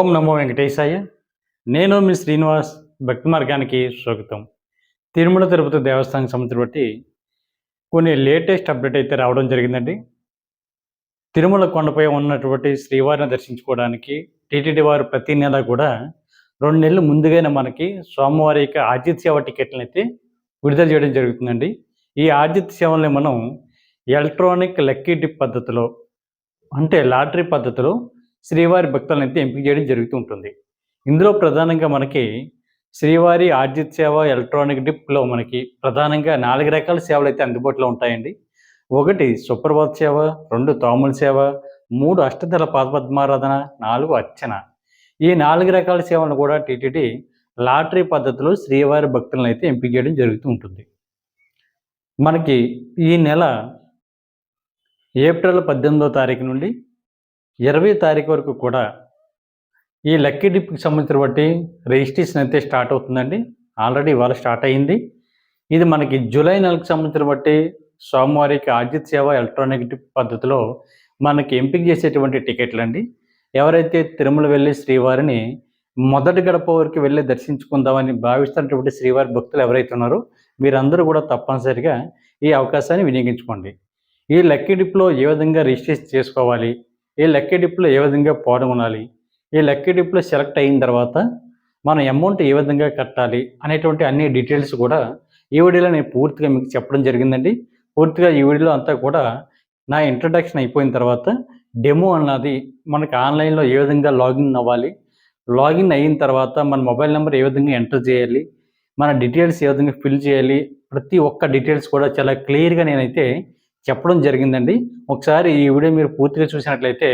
ఓం నమో వెంకటేశాయ. నేను మీ శ్రీనివాస్ భక్తి మార్గానికి స్వాగతం. తిరుమల తిరుపతి దేవస్థానం సంబంధించి బట్టి కొన్ని లేటెస్ట్ అప్డేట్ అయితే రావడం జరిగిందండి. తిరుమల కొండపై ఉన్నటువంటి శ్రీవారిని దర్శించుకోవడానికి టీటీడీ వారు ప్రతి నెల కూడా రెండు నెలలు ముందుగానే మనకి సోమవారి యొక్క ఆతిథ్య సేవ టికెట్లను అయితే విడుదల చేయడం జరుగుతుందండి. ఈ ఆతిథ్య సేవల్ని మనం ఎలక్ట్రానిక్ లక్కీ డిప్ పద్ధతిలో అంటే లాటరీ పద్ధతిలో శ్రీవారి భక్తులను అయితే ఎంపిక చేయడం జరుగుతూ ఉంటుంది. ఇందులో ప్రధానంగా మనకి శ్రీవారి ఆర్జిత్ సేవ ఎలక్ట్రానిక్ డిప్లో మనకి ప్రధానంగా నాలుగు రకాల సేవలు అయితే అందుబాటులో ఉంటాయండి. ఒకటి సుప్రభాత్ సేవ రెండు తోముల సేవ మూడు అష్టదళ పాదపద్మారాధన నాలుగు అర్చన. ఈ నాలుగు రకాల సేవలను కూడా టీటీడీ లాటరీ పద్ధతిలో శ్రీవారి భక్తులను అయితే ఎంపిక చేయడం జరుగుతూ ఉంటుంది. మనకి ఈ నెల ఏప్రిల్ పద్దెనిమిదో తారీఖు నుండి ఇరవై తారీఖు వరకు కూడా ఈ లక్కీ డిప్కి సంబంధించిన బట్టి రిజిస్ట్రేషన్ అయితే స్టార్ట్ అవుతుందండి. ఆల్రెడీ ఇవాళ స్టార్ట్ అయింది. ఇది మనకి జూలై నెలకు సంబంధించిన బట్టి సోమవారికి ఆజిత్ సేవ ఎలక్ట్రానిక్ డిప్ పద్ధతిలో మనకి ఎంపిక చేసేటువంటి టికెట్లు అండి ఎవరైతే తిరుమల వెళ్ళి శ్రీవారిని మొదటి గడప వరకు వెళ్ళి దర్శించుకుందామని భావిస్తున్నటువంటి శ్రీవారి భక్తులు ఎవరైతే ఉన్నారో మీరందరూ కూడా తప్పనిసరిగా ఈ అవకాశాన్ని వినియోగించుకోండి. ఈ లక్కీ డిప్లో ఏ విధంగా రిజిస్ట్రేషన్ చేసుకోవాలి? ఈ లక్కీ ఏ విధంగా పాల్గొనాలి? ఈ లక్కీ డిప్లో సెలెక్ట్ అయిన తర్వాత మన అమౌంట్ ఏ విధంగా కట్టాలి? అనేటువంటి అన్ని డీటెయిల్స్ కూడా ఈ వీడియోలో నేను పూర్తిగా మీకు చెప్పడం జరిగిందండి. పూర్తిగా ఈ వీడియోలో అంతా కూడా నా ఇంట్రడక్షన్ అయిపోయిన తర్వాత డెమో అన్నది మనకి ఆన్లైన్లో ఏ విధంగా లాగిన్ అవ్వాలి? లాగిన్ అయిన తర్వాత మన మొబైల్ నెంబర్ ఏ విధంగా ఎంటర్ చేయాలి? మన డీటెయిల్స్ ఏ విధంగా ఫిల్ చేయాలి? ప్రతి ఒక్క డీటెయిల్స్ కూడా చాలా క్లియర్గా నేనైతే చెప్పడం జరిగిందండి. ఒకసారి ఈ వీడియో మీరు పూర్తిగా చూసినట్లయితే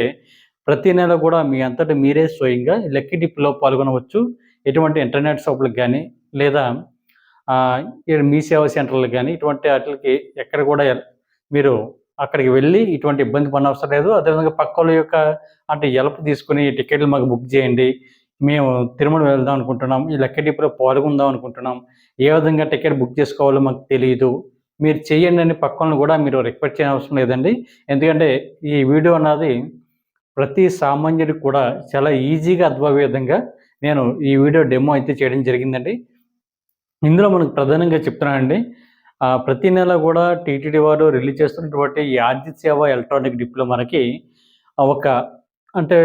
ప్రతి నెల కూడా మీ అంతటా మీరే స్వయంగా లక్కీ డిప్లో పాల్గొనవచ్చు. ఎటువంటి ఇంటర్నెట్ షాపులకు కానీ లేదా మీ సేవా సెంటర్లకు కానీ ఇటువంటి వాటికి ఎక్కడ కూడా మీరు అక్కడికి వెళ్ళి ఇటువంటి ఇబ్బంది పడనవసరం లేదు. అదేవిధంగా పక్క యొక్క అంటే ఎలపు తీసుకుని టికెట్లు మాకు బుక్ చేయండి. మేము తిరుమల వెళ్దాం అనుకుంటున్నాం. ఈ లక్కీ డిప్లో పాల్గొందాం అనుకుంటున్నాం. ఏ విధంగా టికెట్ బుక్ చేసుకోవాలో మాకు తెలియదు మీరు చేయండి అని పక్కన కూడా మీరు రిక్వెస్ట్ చేయని అవసరం లేదండి. ఎందుకంటే ఈ వీడియో అన్నది ప్రతి సామాన్యుడికి కూడా చాలా ఈజీగా అర్థమయ్యే విధంగా నేను ఈ వీడియో డెమో అయితే చేయడం జరిగిందండి. ఇందులో మనకు ప్రధానంగా చెప్తున్నానండి ప్రతి నెల కూడా టీటీడీ వారు రిలీజ్ చేస్తున్నటువంటి ఈ ఆర్థిక సేవ ఎలక్ట్రానిక్ డిప్లో మనకి ఒక అంటే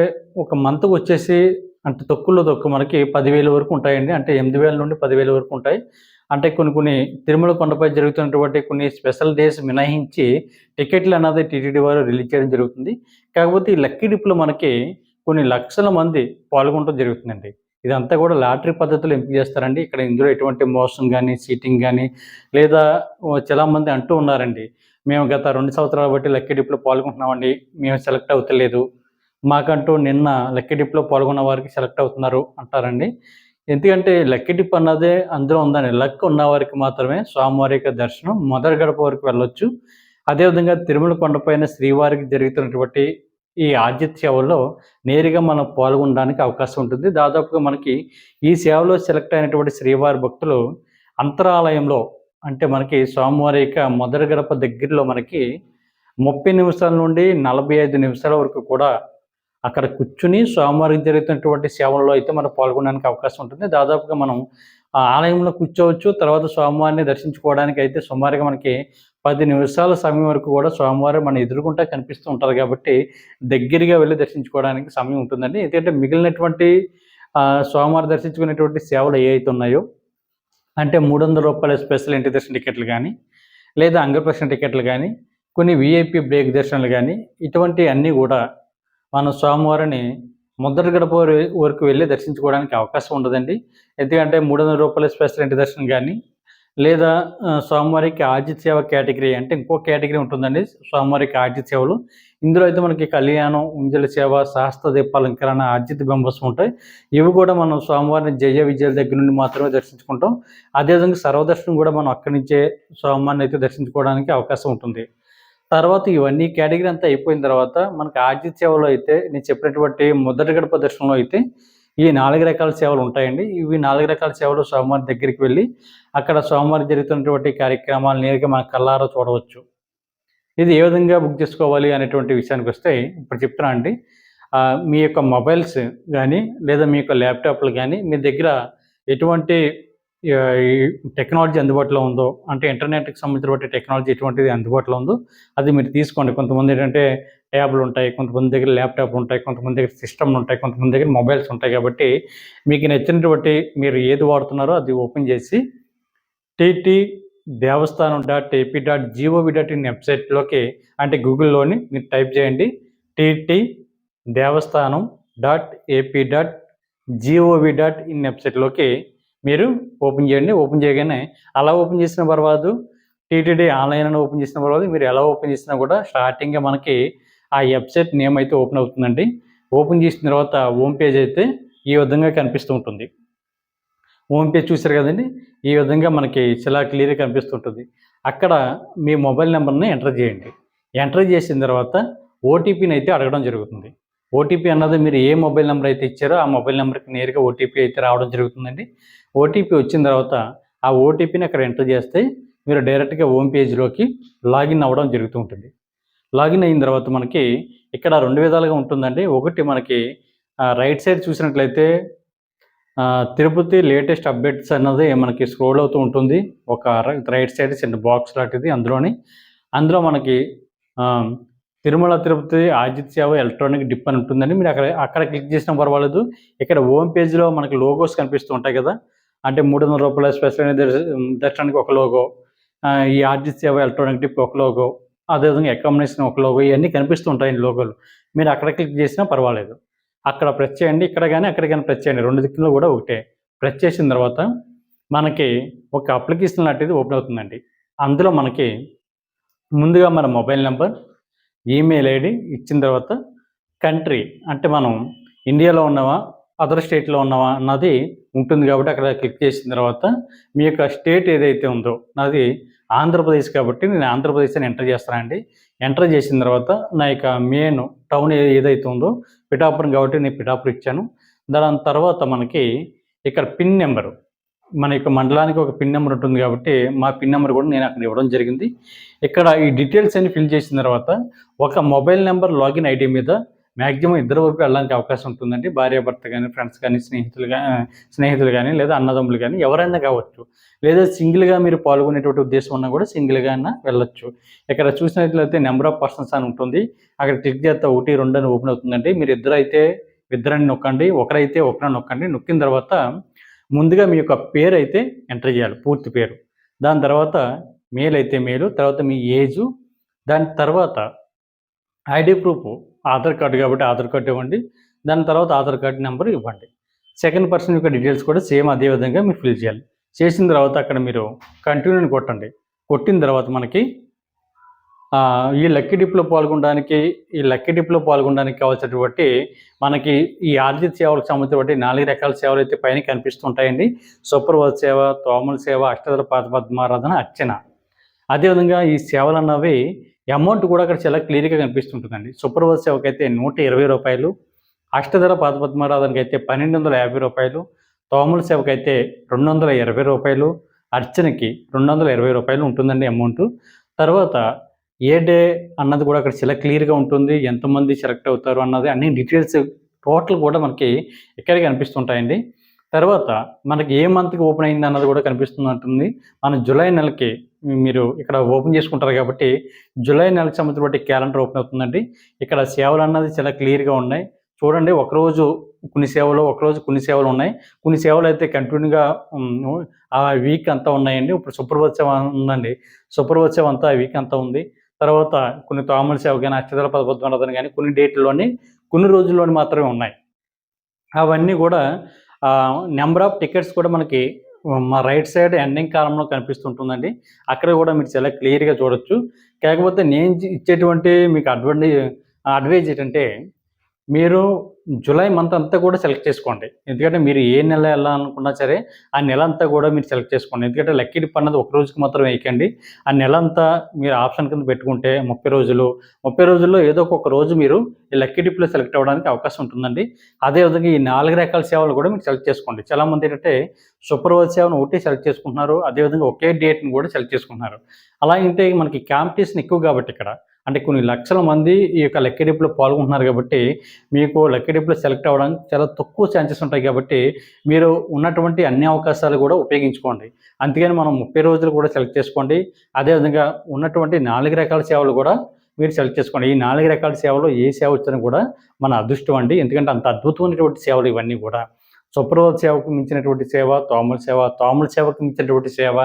ఒక మంత్కి వచ్చేసి అంటే తొక్కుల్లో తొక్కు మనకి పదివేల వరకు ఉంటాయండి. అంటే ఎనిమిది వేల నుండి పదివేల వరకు ఉంటాయి. అంటే కొన్ని కొన్ని తిరుమల కొండపై జరుగుతున్నటువంటి కొన్ని స్పెషల్ డేస్ మినహాయించి టికెట్లు అన్నది టీటీడీ వారు రిలీజ్ చేయడం జరుగుతుంది. కాకపోతే ఈ లక్కీ డిప్లో మనకి కొన్ని లక్షల మంది పాల్గొనడం జరుగుతుందండి. ఇదంతా కూడా లాటరీ పద్ధతిలో ఎంపిక చేస్తారండి. ఇక్కడ ఇందులో ఎటువంటి మోసం కానీ సీటింగ్ కానీ లేదా చాలామంది అంటూ ఉన్నారండి. మేము గత రెండు సంవత్సరాల బట్టి లక్కీ డిప్లో పాల్గొంటున్నామండి. మేము సెలెక్ట్ అవుతలేదు. మాకంటూ నిన్న లక్కీ డిప్లో పాల్గొన్న వారికి సెలెక్ట్ అవుతున్నారు అంటారండి. ఎందుకంటే లక్కీ అన్నదే అందులో ఉందని. లక్ ఉన్న వారికి మాత్రమే స్వామివారి యొక్క దర్శనం మొదటి గడప వరకు వెళ్ళొచ్చు. అదేవిధంగా తిరుమల కొండపైన శ్రీవారికి జరుగుతున్నటువంటి ఈ ఆద్యత సేవల్లో నేరుగా మనం పాల్గొనడానికి అవకాశం ఉంటుంది. దాదాపుగా మనకి ఈ సేవలో సెలెక్ట్ అయినటువంటి శ్రీవారి భక్తులు అంతరాలయంలో అంటే మనకి స్వామివారి యొక్క మొదటి గడప దగ్గరలో మనకి ముప్పై నిమిషాల నుండి నలభై ఐదు నిమిషాల వరకు కూడా అక్కడ కూర్చుని స్వామివారికి జరుగుతున్నటువంటి సేవల్లో అయితే మనం పాల్గొనడానికి అవకాశం ఉంటుంది. దాదాపుగా మనం ఆ ఆలయంలో కూర్చోవచ్చు. తర్వాత స్వామివారిని దర్శించుకోవడానికి అయితే సుమారుగా మనకి పది నిమిషాల సమయం వరకు కూడా స్వామివారు మన ఎదురుకుంటా కనిపిస్తూ ఉంటారు కాబట్టి దగ్గరగా వెళ్ళి దర్శించుకోవడానికి సమయం ఉంటుందండి. ఎందుకంటే మిగిలినటువంటి స్వామివారు దర్శించుకునేటువంటి సేవలు ఏ అయితే ఉన్నాయో అంటే మూడు వందల రూపాయల స్పెషల్ ఇంటి దర్శన టికెట్లు కానీ లేదా అంగప్రశ్న టికెట్లు కానీ కొన్ని విఐపి బ్రేక్ దర్శనాలు కానీ ఇటువంటి అన్నీ కూడా మనం స్వామివారిని ముద్ర గడప వరకు వెళ్ళి దర్శించుకోవడానికి అవకాశం ఉండదండి. ఎందుకంటే మూడు వందల రూపాయల స్పెషల్ ఇంటి దర్శనం కానీ లేదా స్వామివారికి ఆజిత్ సేవ కేటగిరీ అంటే ఇంకో కేటగిరీ ఉంటుందండి. స్వామివారికి ఆజిత్ సేవలు. ఇందులో అయితే మనకి కళ్యాణం ఉంజల సేవ శాస్త్ర దీపాలంకరణ ఆర్జిత బింబసం ఉంటాయి. ఇవి కూడా మనం స్వామివారిని జయ విజయాల దగ్గర నుండి మాత్రమే దర్శించుకుంటాం. అదేవిధంగా సర్వదర్శనం కూడా మనం అక్కడి నుంచే స్వామివారిని అయితే దర్శించుకోవడానికి అవకాశం ఉంటుంది. తర్వాత ఇవన్నీ కేటగిరీ అంతా అయిపోయిన తర్వాత మనకి ఆర్జిత సేవలో అయితే నేను చెప్పినటువంటి మొదటి గడప దర్శనంలో అయితే ఈ నాలుగు రకాల సేవలు ఉంటాయండి. ఇవి నాలుగు రకాల సేవలు స్వామివారి దగ్గరికి వెళ్ళి అక్కడ స్వామివారి జరుగుతున్నటువంటి కార్యక్రమాలు నేరుగా మన కళ్ళారో చూడవచ్చు. ఇది ఏ విధంగా బుక్ చేసుకోవాలి అనేటువంటి విషయానికి వస్తే ఇప్పుడు చెప్తున్నా అండి. మీ యొక్క మొబైల్స్ కానీ లేదా మీ యొక్క ల్యాప్టాప్లు కానీ మీ దగ్గర ఎటువంటి టెక్నాలజీ అందుబాటులో ఉందో అంటే ఇంటర్నెట్‌కి సంబంధించిన టెక్నాలజీ ఎటువంటిది అందుబాటులో ఉందో అది మీరు తీసుకోండి. కొంతమంది ఏంటంటే ట్యాబ్‌లు ఉంటాయి. కొంతమంది దగ్గర ల్యాప్టాప్‌లు ఉంటాయి. కొంతమంది దగ్గర సిస్టమ్‌లు ఉంటాయి. కొంతమంది దగ్గర మొబైల్స్ ఉంటాయి కాబట్టి మీకు నచ్చినటువంటి మీరు ఏది వాడుతున్నారో అది ఓపెన్ చేసి TT Devasthanam dot AP dot GOV dot in వెబ్‌సైట్‌లోకి అంటే గూగుల్‌లోని మీరు టైప్ చేయండి. TT Devasthanam dot AP dot GOV dot in వెబ్‌సైట్‌లోకి మీరు ఓపెన్ చేయండి. ఓపెన్ చేయగానే అలా ఓపెన్ చేసిన తర్వాత టీటీడీ ఆన్‌లైన్ అని ఓపెన్ చేసిన తర్వాత మీరు ఎలా ఓపెన్ చేసినా కూడా స్టార్టింగ్గా మనకి ఆ వెబ్‌సైట్ నేమ్ అయితే ఓపెన్ అవుతుందండి. ఓపెన్ చేసిన తర్వాత హోమ్ పేజ్ అయితే ఈ విధంగా కనిపిస్తూ ఉంటుంది. హోమ్ పేజ్ చూసారు కదండీ! ఈ విధంగా మనకి చాలా క్లియర్‌గా కనిపిస్తుంటుంది. అక్కడ మీ మొబైల్ నెంబర్ని ఎంటర్ చేయండి. ఎంటర్ చేసిన తర్వాత ఓటీపీని అయితే అడగడం జరుగుతుంది. ఓటీపీ అన్నది మీరు ఏ మొబైల్ నెంబర్ అయితే ఇచ్చారో ఆ మొబైల్ నెంబర్కి నేరుగా ఓటీపీ అయితే రావడం జరుగుతుందండి. ఓటీపీ వచ్చిన తర్వాత ఆ ఓటీపీని అక్కడ ఎంటర్ చేస్తే మీరు డైరెక్ట్‌గా హోమ్ పేజ్‌లోకి లాగిన్ అవ్వడం జరుగుతూ ఉంటుంది. లాగిన్ అయిన తర్వాత మనకి ఇక్కడ రెండు విధాలుగా ఉంటుందండి. ఒకటి మనకి రైట్ సైడ్ చూసినట్లయితే తిరుపతి లేటెస్ట్ అప్డేట్స్ అన్నది మనకి స్క్రోల్ అవుతూ ఉంటుంది. ఒక రైట్ సైడ్ చిన్న బాక్స్ లాంటిది అందులోని. అందులో మనకి తిరుమల తిరుపతి ఆజిత్ సేవ ఎలక్ట్రానిక్ డిప్ అని ఉంటుందండి. మీరు అక్కడ అక్కడ క్లిక్ చేసినా పర్వాలేదు. ఇక్కడ హోమ్ పేజ్‌లో మనకి లోగోస్ కనిపిస్తూ ఉంటాయి కదా! అంటే మూడు వందల రూపాయల స్పెషల్ అనేది దర్శనానికి ఒక లోగో. ఈ ఆర్జిత్ సేవ ఎలక్ట్రానిక్ డిప్ ఒక లోగో. అదేవిధంగా అకామిడేషన్ ఒక లోగో ఇవన్నీ కనిపిస్తూ ఉంటాయండి లోగోలు. మీరు అక్కడ క్లిక్ చేసినా పర్వాలేదు. అక్కడ ప్రెస్ చేయండి. ఇక్కడ కానీ అక్కడ కానీ ప్రెస్ చేయండి. రెండు దిక్కుల్లో కూడా ఒకటే. ప్రెస్ చేసిన తర్వాత మనకి ఒక అప్లికేషన్ లాంటిది ఓపెన్ అవుతుందండి. అందులో మనకి ముందుగా మన మొబైల్ నెంబర్ ఈమెయిల్ ఐడి ఇచ్చిన తర్వాత కంట్రీ అంటే మనం ఇండియాలో ఉన్నావా అదర్ స్టేట్‌లో ఉన్నావా అన్నది ఉంటుంది కాబట్టి అక్కడ క్లిక్ చేసిన తర్వాత మీ యొక్క స్టేట్ ఏదైతే ఉందో నాది ఆంధ్రప్రదేశ్ కాబట్టి నేను ఆంధ్రప్రదేశ్ అని ఎంటర్ చేస్తానండి. ఎంటర్ చేసిన తర్వాత నా యొక్క మెయిన్ టౌన్ ఏదైతే ఉందో పిఠాపురం కాబట్టి నేను పిఠాపురం ఇచ్చాను. దాని తర్వాత మనకి ఇక్కడ పిన్ నెంబరు మన యొక్క మండలానికి ఒక పిన్ నెంబర్ ఉంటుంది కాబట్టి మా పిన్ నెంబర్ కూడా నేను అక్కడ ఇవ్వడం జరిగింది. ఇక్కడ ఈ డీటెయిల్స్ అన్ని ఫిల్ చేసిన తర్వాత ఒక మొబైల్ నెంబర్ లాగిన్ ఐడి మీద మ్యాక్సిమం ఇద్దరు వరకు వెళ్ళడానికి అవకాశం ఉంటుందండి. భార్యాభర్త కానీ ఫ్రెండ్స్ కానీ స్నేహితులు కానీ స్నేహితులు కానీ లేదా అన్నదమ్ములు కానీ ఎవరైనా కావచ్చు. లేదా సింగిల్‌గా మీరు పాల్గొనేటువంటి ఉద్దేశం ఉన్నా కూడా సింగిల్‌గా అయినా వెళ్ళొచ్చు. ఇక్కడ చూసినట్లయితే నెంబర్ ఆఫ్ పర్సన్స్ అని ఉంటుంది. అక్కడ క్లిక్ చేస్తే 1, 2 అని ఓపెన్ అవుతుందండి. మీరు ఇద్దరు అయితే ఇద్దరని నొక్కండి. ఒకరైతే ఒకరని నొక్కండి. నొక్కిన తర్వాత ముందుగా మీ యొక్క పేరు అయితే ఎంటర్ చేయాలి. పూర్తి పేరు. దాని తర్వాత మెయిల్ అయితే మేలు తర్వాత మీ ఏజు, దాని తర్వాత ఐడి ప్రూఫ్ ఆధార్ కార్డు కాబట్టి ఆధార్ కార్డు ఇవ్వండి. దాని తర్వాత ఆధార్ కార్డ్ నెంబర్ ఇవ్వండి. సెకండ్ పర్సన్ యొక్క డీటెయిల్స్ కూడా సేమ్ అదే విధంగా మీరు ఫిల్ చేయాలి. చేసిన తర్వాత అక్కడ మీరు కంటిన్యూని కొట్టండి. కొట్టిన తర్వాత మనకి ఈ లక్కీ డిప్‌లో పాల్గొనడానికి ఈ లక్కీ డిప్‌లో పాల్గొనడానికి కావాల్సినటువంటి మనకి ఈ ఆర్జిత సేవలకు సంబంధించినటువంటి నాలుగు రకాల సేవలు అయితే పైన కనిపిస్తుంటాయండి సుప్రభాత సేవ, తోమల సేవ, అష్టదళ పాదపద్మారాధన, అర్చన. అదేవిధంగా ఈ సేవలు అన్నవి అమౌంట్ కూడా అక్కడ చాలా క్లియర్‌గా కనిపిస్తుంటుందండి. సుప్రభాత సేవకైతే రూ. 120, అష్టదళ పాదపద్మారాధనకైతే రూ. 1250, తోమల సేవకైతే రూ. 220, అర్చనకి రెండు వందల ఇరవై రూపాయలు ఉంటుందండి అమౌంటు. తర్వాత ఏ డే అన్నది కూడా అక్కడ చాలా క్లియర్‌గా ఉంటుంది. ఎంతమంది సెలెక్ట్ అవుతారు అన్నది అన్ని డీటెయిల్స్ టోటల్ కూడా మనకి ఇక్కడే కనిపిస్తుంటాయండి. తర్వాత మనకి ఏ మంత్‌కి ఓపెన్ అయింది అన్నది కూడా కనిపిస్తున్నట్టుంది మన జూలై నెలకి మీరు ఇక్కడ ఓపెన్ చేసుకుంటారు కాబట్టి జూలై నెలకు బట్టి క్యాలెండర్ ఓపెన్ అవుతుందండి. ఇక్కడ సేవలు అన్నది చాలా క్లియర్‌గా ఉన్నాయి. చూడండి ఒకరోజు కొన్ని సేవలు, ఒకరోజు కొన్ని సేవలు ఉన్నాయి. కొన్ని సేవలు అయితే కంటిన్యూగా ఆ వీక్ అంతా ఉన్నాయండి. ఇప్పుడు సూపర్ ఉందండి. సూపర్ సేవ అంతా ఆ వీక్ అంతా ఉంది. తర్వాత కొన్ని తోమల సేవ అక్షతల అష్టదళ పద్మారాధన కానీ కొన్ని డేట్లోని కొన్ని రోజుల్లోని మాత్రమే ఉన్నాయి. అవన్నీ కూడా నెంబర్ ఆఫ్ టికెట్స్ కూడా మనకి మా రైట్ సైడ్ ఎండింగ్ కాలంలో కనిపిస్తుంటుందండి. అక్కడ కూడా మీరు చాలా క్లియర్‌గా చూడొచ్చు. కాకపోతే నేను ఇచ్చేటువంటి మీకు అడ్వాంటేజ్ అడ్వైజ్ ఏంటంటే మీరు జులై మంత్ అంతా కూడా సెలెక్ట్ చేసుకోండి. ఎందుకంటే మీరు ఏ నెల వెళ్ళాలనుకున్నా సరే ఆ నెల అంతా కూడా మీరు సెలెక్ట్ చేసుకోండి. ఎందుకంటే లక్కీ డిప్ అన్నది ఒక రోజుకి మాత్రం వేయకండి. ఆ నెల అంతా మీరు ఆప్షన్ కింద పెట్టుకుంటే 30 రోజులు, 30 రోజుల్లో ఏదో ఒక రోజు మీరు ఈ లక్కీ డిప్‌లో సెలెక్ట్ అవ్వడానికి అవకాశం ఉంటుందండి. అదేవిధంగా ఈ నాలుగు రకాల సేవలు కూడా మీరు సెలెక్ట్ చేసుకోండి. చాలామంది ఏంటంటే సుప్రభాత సేవను ఒకటి సెలెక్ట్ చేసుకుంటున్నారు. అదేవిధంగా ఒకే డేట్‌ని కూడా సెలెక్ట్ చేసుకుంటున్నారు. అలా అంటే మనకి కాంపిటీషన్ ఎక్కువ కాబట్టి ఇక్కడ అంటే కొన్ని లక్షల మంది ఈ యొక్క లెక్కిడిపులో పాల్గొంటున్నారు కాబట్టి మీకు లెక్కిడిపులో సెలెక్ట్ అవ్వడానికి చాలా తక్కువ ఛాన్సెస్ ఉంటాయి కాబట్టి మీరు ఉన్నటువంటి అన్ని అవకాశాలు కూడా ఉపయోగించుకోండి. అందుకని మనం ముప్పై రోజులు కూడా సెలెక్ట్ చేసుకోండి. అదేవిధంగా ఉన్నటువంటి నాలుగు రకాల సేవలు కూడా మీరు సెలెక్ట్ చేసుకోండి. ఈ నాలుగు రకాల సేవలు ఏ సేవ వచ్చినా కూడా మన అదృష్టం అండి. ఎందుకంటే అంత అద్భుతమైనటువంటి సేవలు ఇవన్నీ కూడా. సుప్రభాత సేవకు మించినటువంటి సేవ తోముల సేవ తోముల సేవకు మించినటువంటి సేవ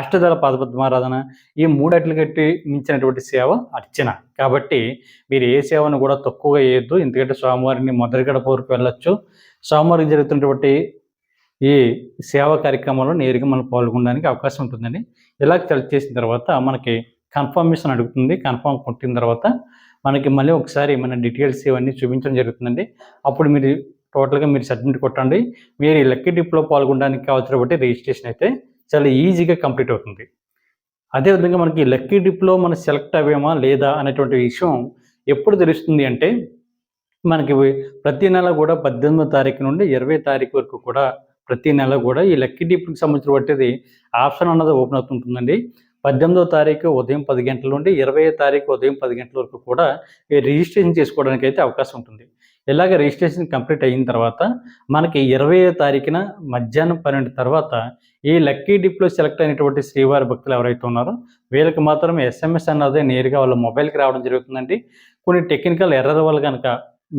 అష్టదళ పాదపద్మారాధన ఈ మూడట్లు కట్టి మించినటువంటి సేవ అర్చన. కాబట్టి మీరు ఏ సేవను కూడా తక్కువగా వేయద్దు ఎందుకంటే స్వామివారిని మొదటిగడ గడపవరకు వెళ్ళొచ్చు. స్వామివారికి జరుగుతున్నటువంటి ఈ సేవా కార్యక్రమంలో నేరుగా మనం పాల్గొనడానికి అవకాశం ఉంటుందని ఇలా సెలెక్ట్ చేసిన తర్వాత మనకి కన్ఫర్మేషన్ అడుగుతుంది. కన్ఫర్మ్ కొట్టిన తర్వాత మనకి మళ్ళీ ఒకసారి మన డీటెయిల్స్ ఇవన్నీ చూపించడం జరుగుతుందండి. అప్పుడు మీరు టోటల్గా మీరు సబ్మిట్ కొట్టండి. మీరు ఈ లక్కీ డిప్లో పాల్గొనడానికి కావాల్సిన బట్టి రిజిస్ట్రేషన్ అయితే చాలా ఈజీగా కంప్లీట్ అవుతుంది. అదేవిధంగా మనకి లక్కీ డిప్లో మనం సెలెక్ట్ అవ్వేమా లేదా అనేటువంటి విషయం ఎప్పుడు తెలుస్తుంది అంటే మనకి ప్రతి నెల కూడా పద్దెనిమిదో తారీఖు నుండి ఇరవై తారీఖు వరకు కూడా ప్రతి నెల కూడా ఈ లక్కీ డిప్కి సంబంధించిన పట్టేది ఆప్షన్ అన్నది ఓపెన్ అవుతుంటుందండి. పద్దెనిమిదో తారీఖు ఉదయం పది గంటల నుండి ఇరవై తారీఖు ఉదయం పది గంటల వరకు కూడా రిజిస్ట్రేషన్ చేసుకోవడానికి అయితే అవకాశం ఉంటుంది. ఇలాగ రిజిస్ట్రేషన్ కంప్లీట్ అయిన తర్వాత మనకి ఇరవై తారీఖున మధ్యాహ్నం పన్నెండు తర్వాత ఈ లక్కీ డిప్లో సెలెక్ట్ అయినటువంటి శ్రీవారి భక్తులు ఎవరైతే ఉన్నారో వీళ్ళకి మాత్రం ఎస్ఎంఎస్ అన్నదే నేరుగా వాళ్ళ మొబైల్కి రావడం జరుగుతుందండి. కొన్ని టెక్నికల్ ఎర్రర్ వల్ల కనుక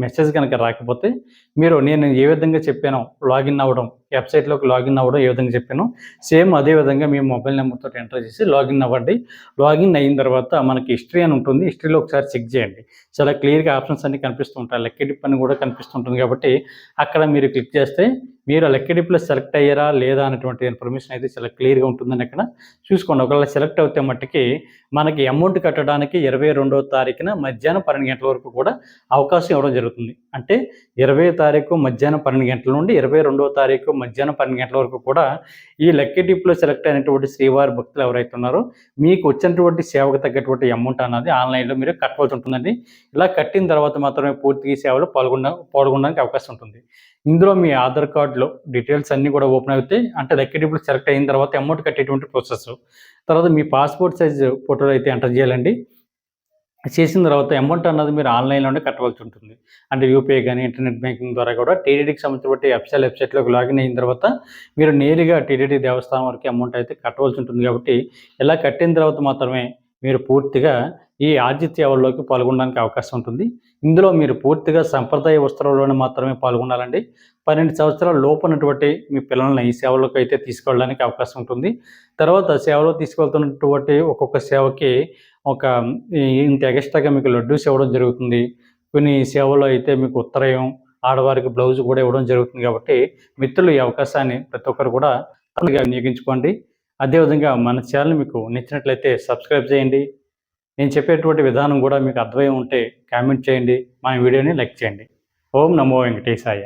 మెసేజ్ కనుక రాకపోతే మీరు నేను ఏ విధంగా చెప్పానో లాగిన్ అవ్వడం వెబ్సైట్లోకి లాగిన్ అవ్వడం ఏ విధంగా చెప్పాను సేమ్ అదే విధంగా మీ మొబైల్ నెంబర్తో ఎంటర్ చేసి లాగిన్ అవ్వండి. లాగిన్ అయిన తర్వాత మనకి హిస్టరీ అని ఉంటుంది. హిస్టరీలో ఒకసారి చెక్ చేయండి. చాలా క్లియర్గా ఆప్షన్స్ అన్ని కనిపిస్తూ ఉంటాయి. లెక్క డిప్ అని కూడా కనిపిస్తుంటుంది కాబట్టి అక్కడ మీరు క్లిక్ చేస్తే మీరు లెక్క డిప్లో సెలెక్ట్ అయ్యారా లేదా అనేటువంటి ఇన్ఫర్మేషన్ అయితే చాలా క్లియర్గా ఉంటుందని ఇక్కడ చూసుకోండి. ఒకవేళ సెలెక్ట్ అవుతే మట్టుకి మనకి అమౌంట్ కట్టడానికి ఇరవై రెండవ తారీఖున మధ్యాహ్నం పన్నెండు గంటల వరకు కూడా అవకాశం ఇవ్వడం జరుగుతుంది. అంటే ఇరవై తారీఖు మధ్యాహ్నం పన్నెండు గంటల నుండి ఇరవై రెండవ తారీఖు మధ్యాహ్నం పన్నెండు గంటల వరకు కూడా ఈ లక్కీ డిప్లో సెలెక్ట్ అయినటువంటి శ్రీవారి భక్తులు ఎవరైతే ఉన్నారో మీకు వచ్చినటువంటి సేవకు తగ్గటువంటి అమౌంట్ అన్నది ఆన్లైన్లో మీరు కట్టవలసి ఉంటుందండి. ఇలా కట్టిన తర్వాత మాత్రమే పూర్తిగా సేవలో పాల్గొన పాల్గొనడానికి అవకాశం ఉంటుంది. ఇందులో మీ ఆధార్ కార్డులో డీటెయిల్స్ అన్నీ కూడా ఓపెన్ అవుతాయి అంటే లక్కీ డిప్లో సెలెక్ట్ అయిన తర్వాత అమౌంట్ కట్టేటువంటి ప్రాసెస్. తర్వాత మీ పాస్పోర్ట్ సైజ్ ఫోటోలు అయితే ఎంటర్ చేయాలండి. చేసిన తర్వాత అమౌంట్ అన్నది మీరు ఆన్లైన్లోనే కట్టవలసి ఉంటుంది. అంటే యూపీఐ కానీ ఇంటర్నెట్ బ్యాంకింగ్ ద్వారా కూడా టీడీడీకి సంబంధించిన అఫిషియల్ వెబ్సైట్లోకి లాగిన్ అయిన తర్వాత మీరు నేరుగా టీడీడీ దేవస్థానం వరకు అమౌంట్ అయితే కట్టవలసి ఉంటుంది కాబట్టి ఇలా కట్టిన తర్వాత మాత్రమే మీరు పూర్తిగా ఈ ఆర్జిత సేవల్లోకి పాల్గొనడానికి అవకాశం ఉంటుంది. ఇందులో మీరు పూర్తిగా సంప్రదాయ వస్త్రంలోనే మాత్రమే పాల్గొనాలండి. పన్నెండు సంవత్సరాల లోపనటువంటి మీ పిల్లల్ని ఈ సేవలోకి అయితే తీసుకెళ్ళడానికి అవకాశం ఉంటుంది. తర్వాత సేవలో తీసుకెళ్తున్నటువంటి ఒక్కొక్క సేవకి ఒక ఇంత ఎగస్ట్రాగా మీకు లడ్డూస్ ఇవ్వడం జరుగుతుంది. కొన్ని సేవలో అయితే మీకు ఉత్తరయం ఆడవారికి బ్లౌజ్ కూడా ఇవ్వడం జరుగుతుంది కాబట్టి మిత్రులు ఈ అవకాశాన్ని ప్రతి ఒక్కరు కూడా వినియోగించుకోండి. అదేవిధంగా మన ఛానల్ మీకు నచ్చినట్లయితే సబ్స్క్రైబ్ చేయండి. నేను చెప్పేటువంటి విధానం కూడా మీకు అర్థమై ఉంటే కామెంట్ చేయండి. మన వీడియోని లైక్ చేయండి. ఓం నమో వెంకటేశాయ.